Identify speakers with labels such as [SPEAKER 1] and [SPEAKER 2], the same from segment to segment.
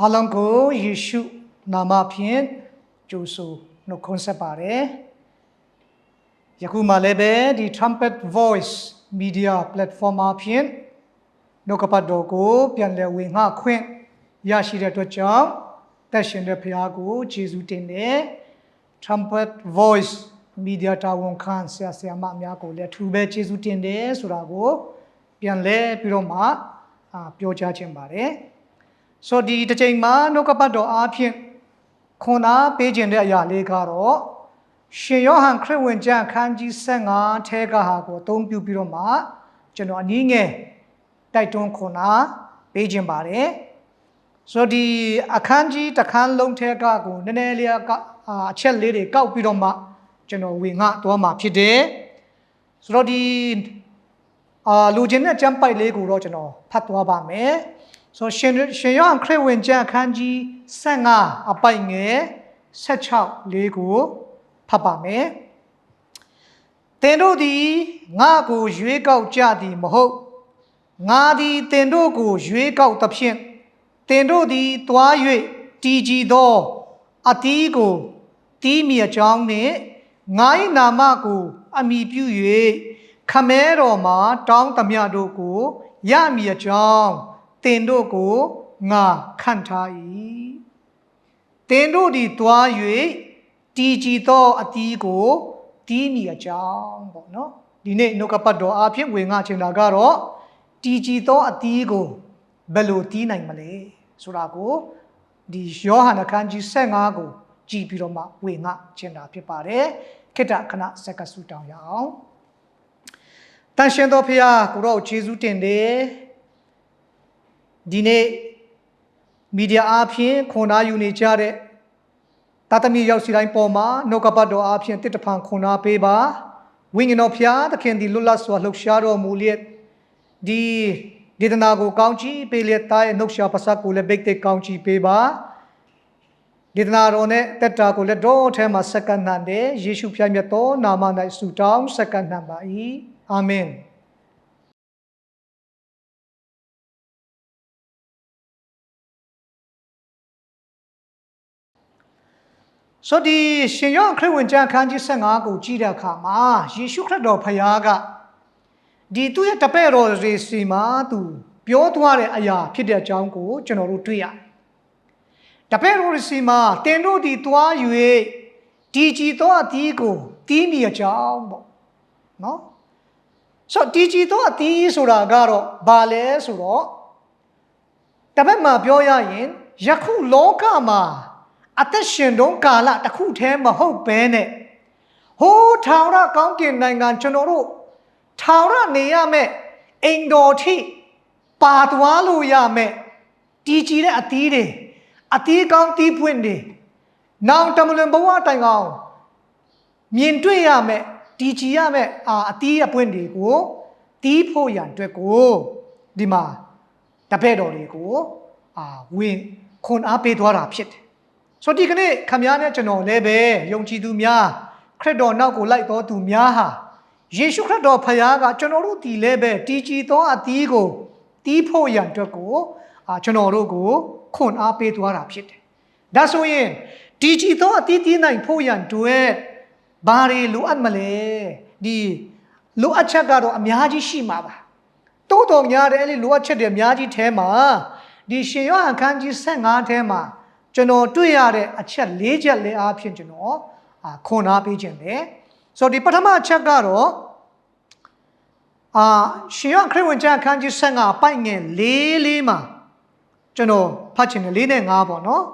[SPEAKER 1] အားလုံးကိုယေရှုနာမဖြင့်ကြိုဆိုနှုတ်ခွန်းဆက်ပါတယ်ယခုမှလည်းပဲဒီ trumpet voice media platform အဖြစ်နှုတ်ကပတ်တော်ကို ပြန်လည်ဝင်ငှခွင့်ရရှိတဲ့အတွက်ကြောင့်တက်ရှင်တဲ့ဖခင်ကိုယေရှုတင်တဲ့ trumpet voice media တာဝန်ခံဆရာဆရာမအများကိုလည်းထူပဲယေရှုတင်တယ်ဆိုတာကို ပြန်လဲပြီးတော့မှအာပြောကြားခြင်းပါတယ် ဆိုတော့ဒီတစ်ချိန်မှာနှုတ်ကပတ်တော်အားဖြင့်ခွန်အားပေးခြင်းတဲ့အရာလေးကတော့ရှင်ယောဟန်ခရစ်ဝင်ကျမ်းအခန်းကြီး15ထဲကဟာကိုအသုံးပြုပြီးတော့မှကျွန်တော်အနည်းငယ်တိုက်တွန်းခွန်အားပေးခြင်းပါတယ်ဆိုတော့ဒီအခန်းကြီးတစ်ခန်းလုံးထဲကကိုနည်းနည်းလေးကအာအချက်လေးတွေကောက်ပြီးတော့မှကျွန်တော်ဝင်ငှသွားမှာဖြစ်တယ်ဆိုတော့ဒီအာလူချင်းတဲ့ကျမ်းပိုက်လေးကိုတော့ကျွန်တော်ဖတ်သွားပါမယ် ဆိုတော့ရှင်ရှင်ယောဟန်ခရစ်ဝင်ကျမ်းအခန်းကြီး15အပိုက်ငယ်16လေးကိုဖတ်ပါမယ်သင်တို့သည်ငါကိုရွေးကောက်ကြသည်မဟုတ်ငါသည်သင်တို့ကိုရွေးကောက်သဖြင့်သင်တို့သည်တွား၍တည်ကြည်သောအတီးကိုတီးမြအကြောင်းနှင့်ငါ၏နာမကိုအမိပြု၍ခမဲတော်မှာတောင်းသမျှတို့ကိုရမည်အကြောင်း သင်တို့ကိုငါခန့်ထား၏သင်တို့သည်တွား၍တည်ကြည်သောအတီးကိုတီးမြည်အကြောင်းပေါ့နော်ဒီနေ့နှုတ်ကပတ်တော်အဖြစ်ဝင်ငါချင်တာကတော့တည်ကြည်သောအတီးကိုဘယ်လိုတီးနိုင်မလဲဆိုတာကိုဒီယောဟန်အခန်းကြီး15ကိုကြည်ပြီးတော့မှဝင်ငါချင်တာဖြစ်ပါတယ်ခိတ္တခဏစက္ကဆူတောင်းရအောင်တန်ရှင်တော်ဖရာကိုတော့ယေရှုတင်တယ် ဒီနေ့မီဒီယာအားဖြင့်ခွန်အားယူနေကြတဲ့တာသမီရောက်စီတိုင်းပေါ်မှာနှုတ်ကပတ်တော်အားဖြင့်တစ်တဖန်ခွန်အားပေးပါဝိညာဉ်တော်ဖျားသခင်ဒီလွတ်လပ်စွာလှုပ်ရှားတော်မူလျက်ဒီဒေသနာကိုကောင်းချီးပေးလျက်သားရဲ့နှုတ်ရှာပါစပ်ကိုလည်းဘိတ်သိက်ကောင်းချီးပေးပါဒေသနာတော်နဲ့တက်တာကိုလည်းတော့ထဲမှာစက္ကန့်နှံတယ်ယေရှုဖျားမြတ်သောနာမ၌ဆုတောင်းစက္ကန့်နှံပါ၏အာမင် ဆိုဒီရှင်ယောဟန်ခရစ်ဝင်ကျမ်းအခန်းကြီး15ကိုကြည့်တဲ့အခါမှာယေရှုခရစ်တော်ဖခင်ကဒီသူ့ရဲ့တပည့်တော်တွေစီမှာသူပြောသွားတဲ့အရာဖြစ်တဲ့အကြောင်းကိုကျွန်တော်တို့တွေ့ရတယ်။တပည့်တော်တွေစီမှာတင်တို့ဒီသွား၍ဒီကြည်သောအသီးကိုတီးမိအကြောင်းပေါ့နော်။ဆိုဒီကြည်သောအသီးဆိုတာကတော့ဘာလဲဆိုတော့တပတ်မှာပြောရရင်ယခုလောကမှာ အသက်ရှင်တုန်းကာလတစ်ခုတည်းမဟုတ်ဘဲနဲ့ဟိုးထာဝရကောင်းကင်နိုင်ငံကျွန်တော်တို့ထာဝရနေရမယ်အိမ်တော်ထိပါသွားလို့ရမယ်တည်ကြည်တဲ့အသီးတွေအသီးကောင်းတီးပွင့်တွေနောင်တမလွန်ဘဝတိုင်ကောင်မြင်တွေ့ရမယ်တည်ကြည်ရမယ်အာအသီးအပွင့်တွေကိုတီးဖို့ရန်အတွက်ကိုဒီမှာတပည့်တော်တွေကိုအာဝင်ခွန်အားပေးသွားတာဖြစ်တယ် ဆိုတော့ဒီကနေ့ခမများနဲ့ကျွန်တော်လည်းပဲယုံကြည်သူများခရစ်တော်နောက်ကိုလိုက်တော်သူများဟာယေရှုခရစ်တော်ဖခင်ကကျွန်တော်တို့ဒီလည်းပဲတည်ကြည်သောအသီးကိုတီးဖို့ရန်အတွက်ကိုအာကျွန်တော်တို့ကိုခွန်အားပေးသွားတာဖြစ်တယ်။ဒါဆိုရင်တည်ကြည်သောအသီးတီးနိုင်ဖို့ရန်အတွက်ဘာတွေလိုအပ်မလဲ။ဒီလိုအပ်ချက်ကတော့အများကြီးရှိမှာပါ။တိုးတော်များတယ်အဲ့ဒီလိုအပ်ချက်တွေအများကြီးထဲမှာဒီရှင်ယောဟန်ခန်းကြီး15ထဲမှာ ကျွန်တော်တွေ့ရတဲ့အချက်၄ချက်လဲအားဖြင့်ကျွန်တော်အာခွန်အားပေးခြင်းတယ်ဆိုတော့ဒီပထမအချက်ကတော့အာရှင်ရခရစ်ဝင်ကျမ်းအခန်းကြီး15ပိုက်ငယ်၄လေးမှာကျွန်တော်ဖတ်ချင်တယ်၄နဲ့၅ပေါ့နော်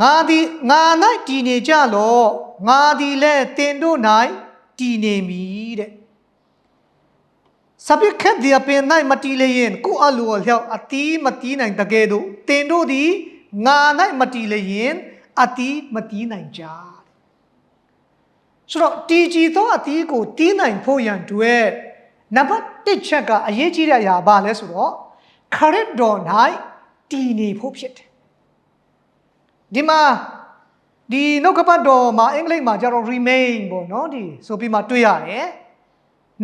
[SPEAKER 1] ငါသည်ငါ၌တည်နေကြလောငါသည်လည်းတင်တို့၌တည်နေမည်တဲ့စပိခက်ဒီအပင်၌မတီးလျင်ကိုအလူအလျောက်အတီးမတီးနိုင်တကယ်တော့တင်တို့သည် ငါ၌မတီးလျင်အတီးမတီးနိုင်ကြဆိုတော့တီကြည်သောအတီးကိုတီးနိုင်ဖို့ရန်တွေ့နံပါတ်1ချက်ကအရေးကြီးတဲ့အရာဘာလဲဆိုတော့ခရစ်တော်၌တည်နေဖို့ဖြစ်တယ်ဒီမှာဒီနှုတ်ကပတ်တော်မှာအင်္ဂလိပ်မှာကျတော့ remain ပေါ့နော်ဒီဆိုပြီးမှတွေ့ရတယ်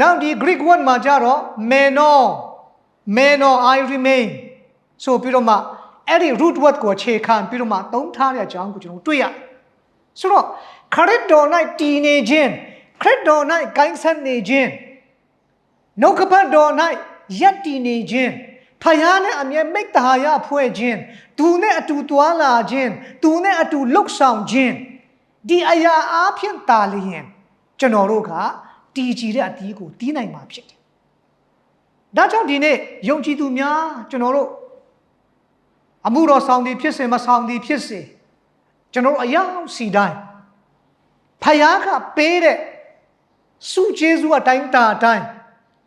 [SPEAKER 1] နောက်ဒီ Greek word မှာကျတော့ meno meno I remain ဆိုပြီးတော့မှ အဲ့ဒီ root word ကိုအခြေခံပြီးတော့မှသုံးထားတဲ့အကြောင်းကိုကျွန်တော်တွေ့ရတယ်ဆိုတော့ခရစ်တော်၌တည်နေခြင်းခရစ်တော်၌ဂိုင်းဆက်နေခြင်းနှုတ်ကပတ်တော်၌ယက်တည်နေခြင်းဖယားနဲ့အမြဲမိတ္တဟာယဖွဲ့ခြင်းသူနဲ့အတူတွာလာခြင်းသူနဲ့အတူလှုပ်ဆောင်ခြင်းဒီအရာအားဖြင့်တာလျင်ကျွန်တော်တို့ကတည်ကြည်တဲ့အတီးကိုတီးနိုင်မှာဖြစ်တယ်။ဒါကြောင့်ဒီနေ့ယုံကြည်သူများကျွန်တော်တို့ အမှုတော်ဆောင်သည်ဖြစ်စေမဆောင်သည်ဖြစ်စေကျွန်တော်တို့အယောက်စီတိုင်းဖယားကပေးတဲ့စုကျေးဇူးအတိုင်းတာအတိုင်း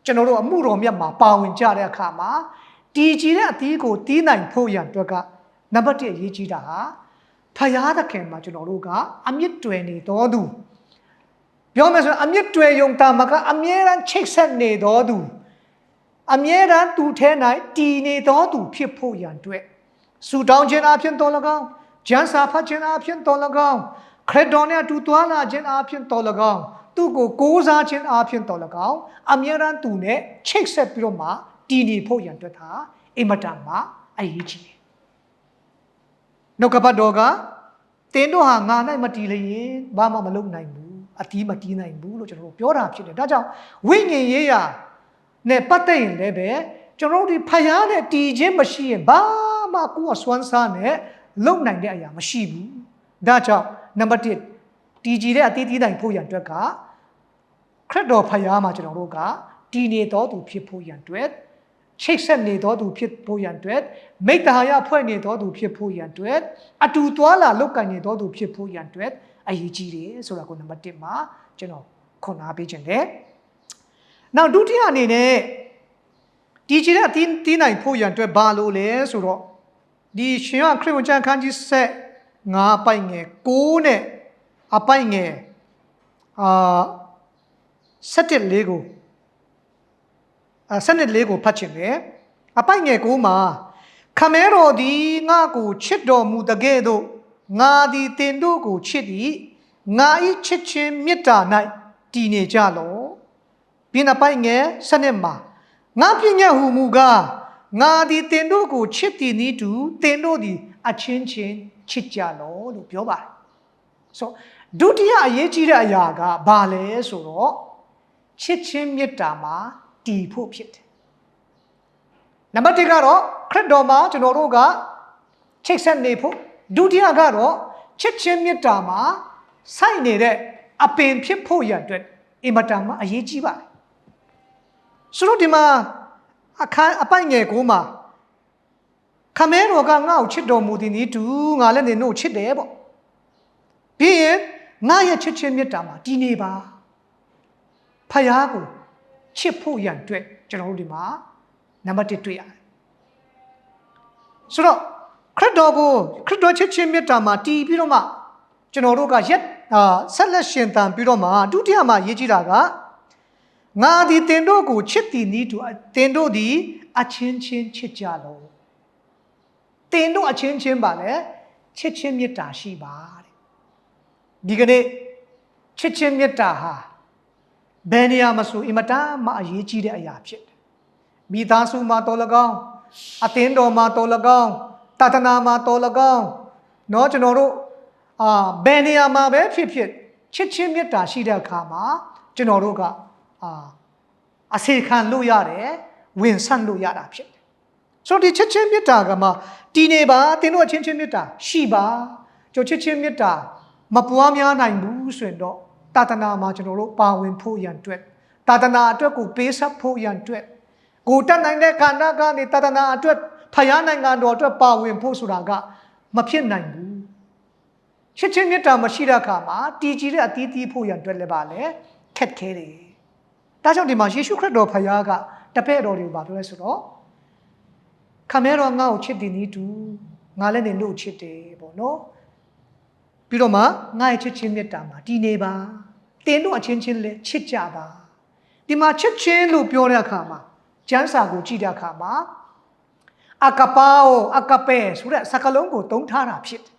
[SPEAKER 1] ကျွန်တော်တို့အမှုတော်မြတ်မှာပါဝင်ကြတဲ့အခါမှာတည်ကြည်တဲ့အသီးကိုတီးနိုင်ဖို့ရန်အတွက်ကနံပါတ်1အရေးကြီးတာဟာဖယားသခင်မှာကျွန်တော်တို့ကအမြင့်တွယ်နေတော်သူပြောမယ်ဆိုရင်အမြင့်တွယ်ယုံတာမကအမြဲတမ်းချိတ်ဆက်နေတော်သူအမြဲတမ်းသူထဲ၌တည်နေတော်သူဖြစ်ဖို့ရန်အတွက် ဆူတောင်းခြင်းအပြင်တော်၎င်းဂျန်စာဖတ်ခြင်းအပြင်တော်၎င်းခရစ်တော်နဲ့အတူသွားလာခြင်းအပြင်တော်၎င်းသူ့ကိုကိုးစားခြင်းအပြင်တော်၎င်းအမြဲတမ်းသူနဲ့ချိတ်ဆက်ပြီးတော့မှတည်နေဖို့ရန်အတွက်သာအင်မတန်မှအရေးကြီးတယ်နှုတ်ကပတ်တော်ကတင်းတို့ဟာငါ၌မတည်လျင်ဘာမှမလုပ်နိုင်ဘူးအတီးမတီးနိုင်ဘူးလို့ကျွန်တော်တို့ပြောတာဖြစ်တယ်ဒါကြောင့်ဝိညာဉ်ရေးရာနဲ့ပတ်သက်ရင်လည်းပဲကျွန်တော်တို့ဒီဖယားနဲ့တည်ခြင်းမရှိရင်ဘာ မှကိုယ်ကစွမ်းစားနဲ့လုပ်နိုင်တဲ့အရာမရှိဘူးဒါကြောင့်နံပါတ်1တည်ကြည်တဲ့အတီးတီးနိုင်ဖို့ရန်အတွက်ကခရစ်တော်ဖယားမှာကျွန်တော်တို့ကတည်နေတော်သူဖြစ်ဖို့ရန်အတွက်ချိတ်ဆက်နေတော်သူဖြစ်ဖို့ရန်အတွက်မိတ္တဟာယဖွဲ့နေတော်သူဖြစ်ဖို့ရန်အတွက်အတူသွားလာလောက်ကင်နေတော်သူဖြစ်ဖို့ရန်အတွက်အရေးကြီးတယ်ဆိုတာကိုနံပါတ်1မှာကျွန်တော်ခွန်အားပေးခြင်းတယ်။နောက်ဒုတိယအနေနဲ့ဒီကြည်တဲ့အတင်းတင်းနိုင်ဖို့ရန်အတွက်ဘာလို့လဲဆိုတော့ ဒီရှင်ရခရစ်ဝင်ကျမ်းခန်းကြီးဆက်9ပိုက်ငယ်6နဲ့အပိုက်ငယ်အာ7လေးကိုအာ7လေးကိုဖတ်ခြင်းတယ်အပိုက်ငယ်6မှာခမဲတော်သည်ငါကိုချစ်တော်မူတကဲ့သို့ငါသည်တင်တို့ကိုချစ်သည်ငါဤချစ်ခြင်းမေတ္တာ၌တည်နေကြလောပြီးနောက်ပိုက်ငယ်7မှာငါပညာဟုမူကား ငါသည်တင်တို့ကိုချစ်သည်နည်းတူတင်တို့သည်အချင်းချင်းချစ်ကြလောလို့ပြောပါတယ်ဆိုဒုတိယအရေးကြီးတဲ့အရာကဘာလဲဆိုတော့ချစ်ချင်းမေတ္တာမှာတည်ဖို့ဖြစ်တယ်နံပါတ်1ကတော့ခရစ်တော်မှာကျွန်တော်တို့ကချိတ်ဆက်နေဖို့ဒုတိယကတော့ချစ်ချင်းမေတ္တာမှာစိုက်နေတဲ့အပင်ဖြစ်ဖို့ရန်အတွက်အင်မတန်မှအရေးကြီးပါတယ်ဆိုတော့ဒီမှာ အခန်းအပိုက်ငယ်ကိုမှာခမဲတော်ကငါ့ကိုချစ်တော်မူသည်နည်းတူငါလည်းနင်တို့ချစ်တယ်ပေါ့ပြီးရင်ငါရဲ့ချစ်ချင်းမေတ္တာမှာတည်နေပါဖယားကိုချစ်ဖို့ရန်အတွက်ကျွန်တော်တို့ဒီမှာနံပါတ်1တွေ့ရတယ်ဆိုတော့ခရစ်တော်ကိုခရစ်တော်ချစ်ချင်းမေတ္တာမှာတည်ပြီးတော့မှကျွန်တော်တို့ကရက်အာဆက်လက်ရှင်သန်ပြီးတော့မှဒုတိယမှာရေးကြည့်တာက ငါသည်တင်တို့ကိုချစ်သည်နည်းတူတင်တို့သည်အချင်းချင်းချစ်ကြလောတင်တို့အချင်းချင်းပါလေချစ်ချင်းမေတ္တာရှိပါတဲ့ဒီကနေ့ချစ်ချင်းမေတ္တာဟာဘယ်နေရာမှာဆိုအင်မတန်မှအရေးကြီးတဲ့အရာဖြစ်တယ်မိသားစုမှာတော်၎င်းအသင်းတော်မှာတော်၎င်းတသနာမှာတော်၎င်းเนาะကျွန်တော်တို့အာဘယ်နေရာမှာပဲဖြစ်ဖြစ်ချစ်ချင်းမေတ္တာရှိတဲ့အခါမှာကျွန်တော်တို့က အာအစေခံလို့ရတယ်ဝင်ဆန့်လို့ရတာဖြစ်တယ်ဆိုတော့ဒီချစ်ချင်းမေတ္တာကမှတည်နေပါသင်တို့အချင်းချင်းမေတ္တာရှိပါကျွန်တော်ချစ်ချင်းမေတ္တာမပွားများနိုင်ဘူးဆိုရင်တော့တာတနာမှာကျွန်တော်တို့ပါဝင်ဖို့ရန်အတွက်တာတနာအတွက်ကိုပေးဆက်ဖို့ရန်အတွက်ကိုတက်နိုင်တဲ့ခန္ဓာကနေတာတနာအတွက်ဖယားနိုင်ငံတော်အတွက်ပါဝင်ဖို့ဆိုတာကမဖြစ်နိုင်ဘူးချစ်ချင်းမေတ္တာမရှိတဲ့အခါမှာတည်ကြည်တဲ့အတီးတီးဖို့ရန်အတွက်လည်းပါလေခက်ခဲတယ် ဒါကြောင့်ဒီမှာယေရှုခရစ်တော်ဖယားကတပည့်တော်တွေကိုပါပြောလဲဆိုတော့ခမဲတော်ငါ့ကိုချစ်တယ်နီးတူငါလည်းနေလို့ချစ်တယ်ပေါ့နော်ပြီးတော့မှငါ့ရဲ့ချစ်ချင်းမေတ္တာမှာတည်နေပါတင်းတို့အချင်းချင်းလည်းချစ်ကြပါဒီမှာချစ်ချင်းလို့ပြောတဲ့အခါမှာကျမ်းစာကိုကြည့်တဲ့အခါမှာအကပါအိုအကပဲဆိုတဲ့စကားလုံးကိုသုံးထားတာဖြစ်တယ်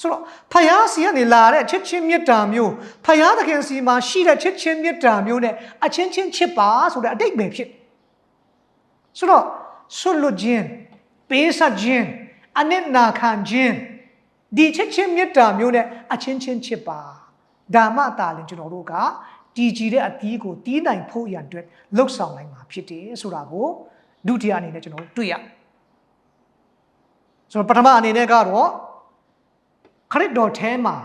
[SPEAKER 1] ဆိုတော့ဖယားစီကနေလာတဲ့ချစ်ချင်းမေတ္တာမျိုးဖယားသခင်စီမှာရှိတဲ့ချစ်ချင်းမေတ္တာမျိုးနဲ့အချင်းချင်းချစ်ပါဆိုတဲ့အတိတ်ပဲဖြစ်ဆိုတော့ဆွတ်လွတ်ခြင်းပေးဆက်ခြင်းအနစ်နာခံခြင်းဒီချစ်ချင်းမေတ္တာမျိုးနဲ့အချင်းချင်းချစ်ပါဒါမှသာလင်ကျွန်တော်တို့ကတည်ကြည်တဲ့အသီးကိုတီးနိုင်ဖို့ရန်အတွက်လှုပ်ဆောင်နိုင်မှာဖြစ်တယ်ဆိုတာကိုဒုတိယအနေနဲ့ကျွန်တော်တို့တွေ့ရဆိုတော့ပထမအနေနဲ့ကတော့ ခရစ်တော်ထဲမှာ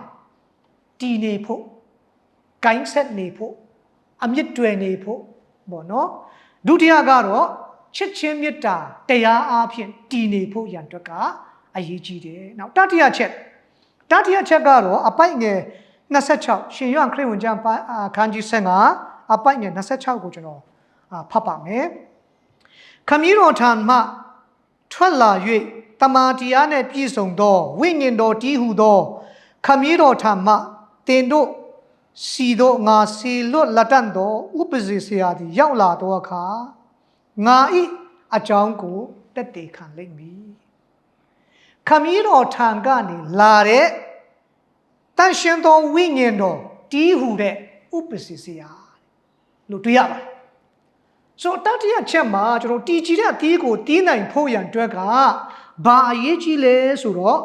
[SPEAKER 1] တည်နေဖို့ဂိုင်းဆက်နေဖို့အမြင့်တွယ်နေဖို့ပေါ့နော်ဒုတိယကတော့ချစ်ချင်းမေတ္တာတရားအားဖြင့်တည်နေဖို့ရန်အတွက်ကအရေးကြီးတယ်။နောက်တတိယချက်တတိယချက်ကတော့အပိုက်ငယ်26ရှင်ယောဟန်ခရစ်ဝင်ကျမ်းပိုင်းအခန်းကြီး15အပိုက်ငယ်26ကိုကျွန်တော်အာဖတ်ပါမယ်။ခမည်းတော်ထံမှထွက်လာ၍ တမာတရားနှင့်ပြည့်စုံသောဝိညာဉ်တော်တည်ဟုသော ခမည်းတော်ထံမှတင်တို့စီတို့ငါစီလွတ်လက်တန့်သောဥပဇေဆရာသည်ရောက်လာသောအခါငါဤအကြောင်းကိုတက်တည်ခံလိမ့်မည်ခမည်းတော်ထံကနေလာတဲ့တန်ရှင်သောဝိညာဉ်တော်တီးဟူတဲ့ဥပဇေဆရာလို့တွေ့ရပါတယ် ဆိုတော့တတိယချက်မှာကျွန်တော်တီကြည်တဲ့အသီးကိုတီးနိုင်ဖို့ရန်အတွက်ကဘာအရေးကြီးလဲဆိုတော့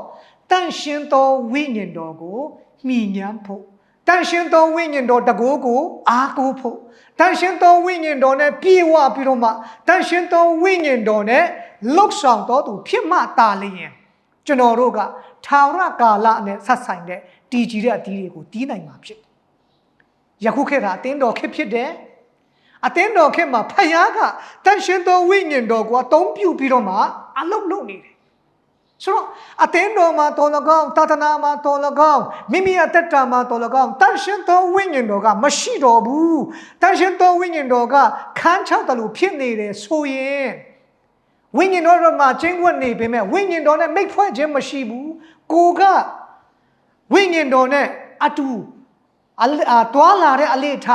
[SPEAKER 1] တန်ရှင်သောဝိညာဉ်တော်ကိုမှီညမ်းဖို့တန်ရှင်သောဝိညာဉ်တော်တကိုးကိုအားကိုးဖို့တန်ရှင်သောဝိညာဉ်တော်နဲ့ပြေဝပြီးတော့မှတန်ရှင်သောဝိညာဉ်တော်နဲ့လှုပ်ဆောင်တော်သူဖြစ်မှတာလျင်ကျွန်တော်တို့ကထာဝရကာလနဲ့ဆက်ဆိုင်တဲ့တည်ကြည်တဲ့အသီးတွေကိုတီးနိုင်မှာဖြစ်တယ်ယခုခေတ်ကအတင်းတော်ခေတ်ဖြစ်တယ် အတင်းတော်ခေတ်မှာဖယားကတန်ရှင်သောဝိညာဉ်တော်ကိုအသုံးပြုပြီးတော့မှအလုပ်လုပ်နေတယ်ဆိုတော့အတင်းတော်မှာတော်လကောင်းတာသနာမှာတော်လကောင်းမိမိအသက်တာမှာတော်လကောင်းတန်ရှင်သောဝိညာဉ်တော်ကမရှိတော်ဘူးတန်ရှင်သောဝိညာဉ်တော်ကခန်းချောက်တယ်လို့ဖြစ်နေတယ်ဆိုရင်ဝိညာဉ်တော်မှာကျင့်ဝတ်နေပေမဲ့ဝိညာဉ်တော်နဲ့မိတ်ဖွဲ့ခြင်းမရှိဘူးကိုကဝိညာဉ်တော်နဲ့အတူအလအာတွာလာတဲ့အလေးထ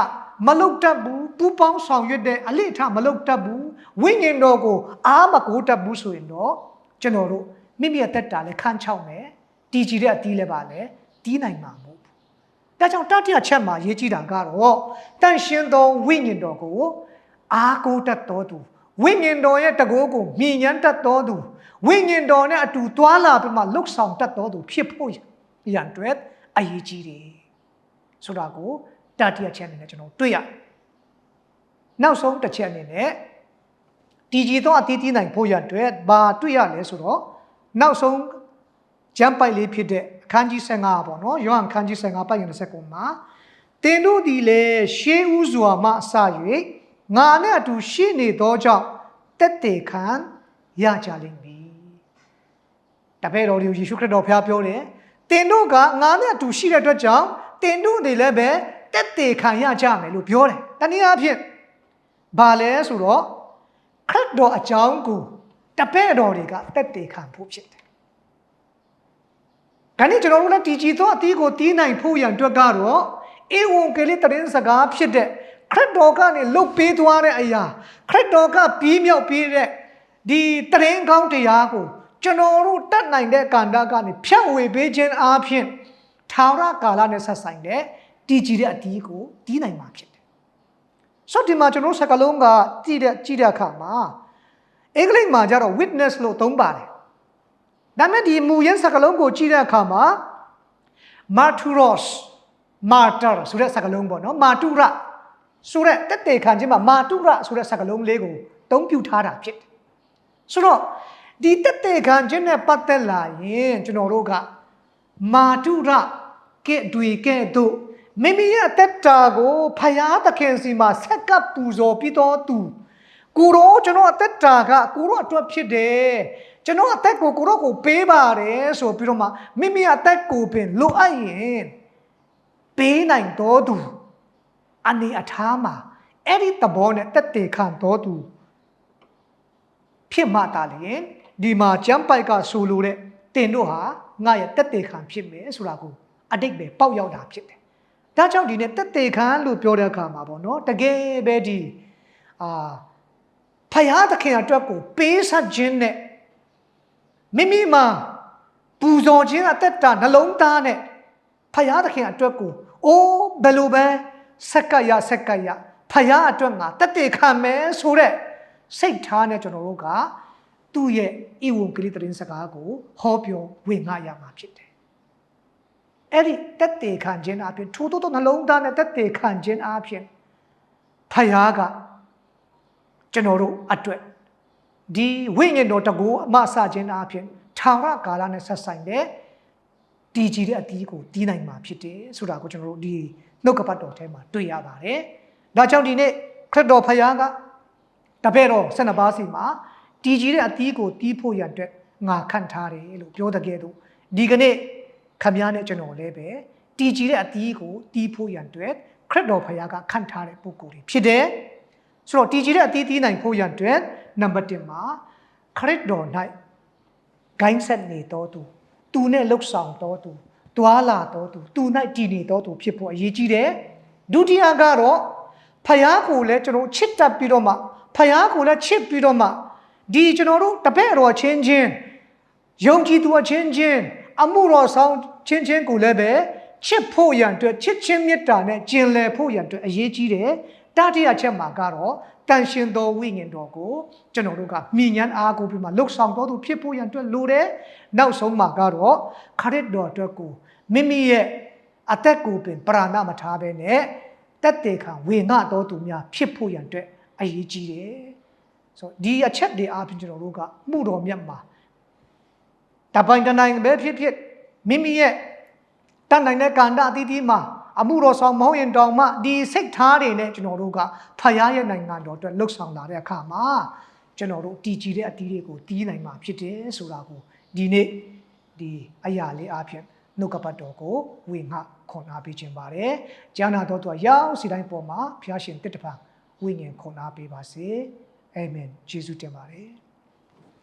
[SPEAKER 1] မလုတ်တတ်ဘူး ပူပေါင်းဆောင်ရွက်တဲ့အလေးထမလုတ်တတ်ဘူးဝိညာဉ်တော်ကိုအားမကိုတတ်ဘူးဆိုရင်တော့ကျွန်တော်တို့မိမိရဲ့တက်တာလည်းခန်းချောက်မယ်တီကြည်တဲ့အတီးလည်းပါလေတီးနိုင်မှာမဟုတ်ဘူးဒါကြောင့်တတိယချက်မှာရေးကြည့်တာကတော့တန်ရှင်းသောဝိညာဉ်တော်ကိုအားကိုတတ်တော်သူဝိညာဉ်တော်ရဲ့တကိုးကိုမြင်ညမ်းတတ်တော်သူဝိညာဉ်တော်နဲ့အတူတွာလာပြီးမှလှုပ်ဆောင်တတ်တော်သူဖြစ်ဖို့ရန်အတွက်အရေးကြီးတယ်ဆိုတာကိုတတိယချက်အနေနဲ့ကျွန်တော်တွေ့ရတယ် နောက်ဆုံးတစ်ချက်အနေနဲ့ဒီကြည်သောအတီးတီးနိုင်ဖို့ရန်အတွက်ဘာတွေ့ရလဲဆိုတော့နောက်ဆုံးကျမ်းပိုက်လေးဖြစ်တဲ့အခန်းကြီး15ပေါ့နော်ယောဟန်အခန်းကြီး15ပိုက်29မှာတင်တို့ဒီလေရှေးဥစွာမှအစ၍ငါနဲ့အတူရှိနေသောကြောင့်တက်တေခံရကြလိမ့်မည်တပည့်တော်ဒီယေရှုခရစ်တော်ဖျားပြောတယ်တင်တို့ကငါနဲ့အတူရှိတဲ့အတွက်ကြောင့်တင်တို့တွေလည်းပဲတက်တေခံရကြမယ်လို့ပြောတယ်တနည်းအားဖြင့် ဘာလဲဆိုတော့ခရစ်တော်အကြောင်းကိုတပည့်တော်တွေကတက်တေခံဖို့ဖြစ်တယ်။ဒါနဲ့ကျွန်တော်တို့လည်းတည်ကြည်သောအသီးကိုတီးနိုင်ဖို့ရန်အတွက်ကတော့အေဝံဂေလိတရင်စကားဖြစ်တဲ့ခရစ်တော်ကနေလုတ်ပေးသွားတဲ့အရာခရစ်တော်ကပြီးမြောက်ပြီးတဲ့ဒီတရင်ကောင်းတရားကိုကျွန်တော်တို့တတ်နိုင်တဲ့ကန္တာကနေဖြတ်ဝေပေးခြင်းအားဖြင့်ထာဝရကာလနဲ့ဆက်ဆိုင်တဲ့တည်ကြည်တဲ့အသီးကိုတီးနိုင်မှာဖြစ်တယ်။ ဆိုဒီမှာကျွန်တော်စကလုံးကကြည့်တဲ့ကြည့်တဲ့အခါမှာအင်္ဂလိပ်မှာကျတော့ witness လို့သုံးပါတယ်ဒါပေမဲ့ဒီမူရင်းစကားလုံးကိုကြည့်တဲ့အခါမှာ martyros martyr ဆိုတဲ့စကားလုံးပေါ့နော် martyra ဆိုတဲ့တက်တေခံခြင်းမှာ martyra ဆိုတဲ့စကားလုံးလေးကိုသုံးပြုထားတာဖြစ်တယ်ဆိုတော့ဒီတက်တေခံခြင်းနဲ့ပတ်သက်လာရင်ကျွန်တော်တို့က martyra ကဲ့တွေကဲ့သို့ မိမိရဲ့တက်တာကိုဖယားသခင်စီမှာဆက်ကပ်ပူဇော်ပြီးတော့သူကိုရောကျွန်တော်အသက်တာကကိုရောအတွက်ဖြစ်တယ်ကျွန်တော်အသက်ကိုကိုရောကိုပေးပါတယ်ဆိုပြီးတော့မှမိမိအသက်ကိုပင်လိုအပ်ရင်ပေးနိုင်တော်သူအနေအထားမှာအဲ့ဒီသဘောနဲ့တက်တေခံတော်သူဖြစ်မှတာလျင်ဒီမှာကျမ်းပိုက်ကဆိုလိုတဲ့တင်တို့ဟာငါရဲ့တက်တေခံဖြစ်မယ်ဆိုတာကိုအတိတ်ပဲပေါက်ရောက်တာဖြစ်တယ် ဒါကြောင့်ဒီနေ့တက်တေခံလို့ပြောတဲ့အခါမှာပေါ့နော်တကယ်ပဲဒီအာဖယားသခင်အတွက်ကိုပေးဆက်ခြင်းနဲ့မိမိမှာပူဇော်ခြင်းအသက်တာနှလုံးသားနဲ့ဖယားသခင်အတွက်ကိုအိုးဘယ်လိုပဲဆက်ကပ်ရဆက်ကပ်ရဖယားအတွက်ငါတက်တေခံမယ်ဆိုတဲ့စိတ်ထားနဲ့ကျွန်တော်တို့ကသူ့ရဲ့ဤဝန်ကလေးသတင်းစကားကိုဟောပြောဝင်ငါရမှာဖြစ်တယ် အဲ့ဒီတက်တေခံခြင်းအပြင်ထိုးထိုးသောနှလုံးသားနဲ့တက်တေခံခြင်းအပြင်ဖယားကကျွန်တော်တို့အတွက်ဒီဝိညာဉ်တော်တကူအမဆခြင်းအပြင်ထာဝရကာလနဲ့ဆက်ဆိုင်တဲ့တည်ကြည်တဲ့အတီးကိုတီးနိုင်မှာဖြစ်တယ်ဆိုတာကိုကျွန်တော်တို့ဒီနှုတ်ကပတ်တော်ထဲမှာတွေ့ရပါတယ်။ဒါကြောင့်ဒီနေ့ခရစ်တော်ဖယားကတပည့်တော်၁၂ပါးစီမှာတည်ကြည်တဲ့အတီးကိုတီးဖို့ရန်အတွက်ငါခန့်ထားတယ်လို့ပြောတဲ့ကဲ့သို့ဒီကနေ့ ခမည်းနဲ့ကျွန်တော်လည်းပဲတည်ကြည်တဲ့အတီးကိုတီးဖို့ရန်အတွက်ခရစ်တော်ဖယားကခန့်ထားတဲ့ပုဂ္ဂိုလ်တွေဖြစ်တယ်။ဆိုတော့တည်ကြည်တဲ့အတီးတီးနိုင်ဖို့ရန်အတွက်နံပါတ်1မှာခရစ်တော်၌ဂိုင်းဆက်နေတော်သူသူနဲ့လှုပ်ဆောင်တော်သူတွာလာတော်သူသူ၌တည်နေတော်သူဖြစ်ဖို့အရေးကြီးတယ်ဒုတိယကတော့ဖယားကိုလည်းကျွန်တော်ချစ်တတ်ပြီးတော့မှဖယားကိုလည်းချစ်ပြီးတော့မှဒီကျွန်တော်တို့တပည့်တော်ချင်းချင်းယုံကြည်သူအချင်းချင်း အမှုတော်ဆောင်ချင်းချင်းကိုလည်းပဲချစ်ဖို့ရန်အတွက်ချစ်ချင်းမေတ္တာနဲ့ကျင်လည်ဖို့ရန်အတွက်အရေးကြီးတယ်တတိယချက်မှာကတော့တန်ရှင်တော်ဝိညာဉ်တော်ကိုကျွန်တော်တို့ကမြင်ញ្ញမ်းအားကိုပြီးမှလှုပ်ဆောင်တော်သူဖြစ်ဖို့ရန်အတွက်လိုတယ်နောက်ဆုံးမှာကတော့ခရစ်တော်အတွက်ကိုမိမိရဲ့အသက်ကိုပင်ပရာဏမထားဘဲနဲ့တက်တေခံဝေငှတော်သူများဖြစ်ဖို့ရန်အတွက်အရေးကြီးတယ်ဆိုတော့ဒီအချက်တွေအားဖြင့်ကျွန်တော်တို့ကမှုတော်မြတ်မှာ တပိုင်တနိုင်ပဲဖြစ်ဖြစ်မိမိရဲ့တန်နိုင်တဲ့ကန္တာအသီးသီးမှာအမှုတော်ဆောင်မဟုတ်ရင်တောင်မှဒီစိတ်ထားတွေနဲ့ကျွန်တော်တို့ကဖယားရဲ့နိုင်ငံတော်အတွက်လှုပ်ဆောင်လာတဲ့အခါမှာကျွန်တော်တို့တည်ကြည်တဲ့အတီးတွေကိုတီးနိုင်မှာဖြစ်တယ်ဆိုတာကိုဒီနေ့ဒီအရာလေးအဖြစ်နှုတ်ကပတ်တော်ကိုဝေငှခွန်အားပေးခြင်းပါတယ်။ကျမ်းနာတော်သူရောက်စီတိုင်းပေါ်မှာဖျားရှင်တစ်တပံဝိညာဉ်ခွန်အားပေးပါစေ။အာမင်။ယေရှုတင်ပါတယ်။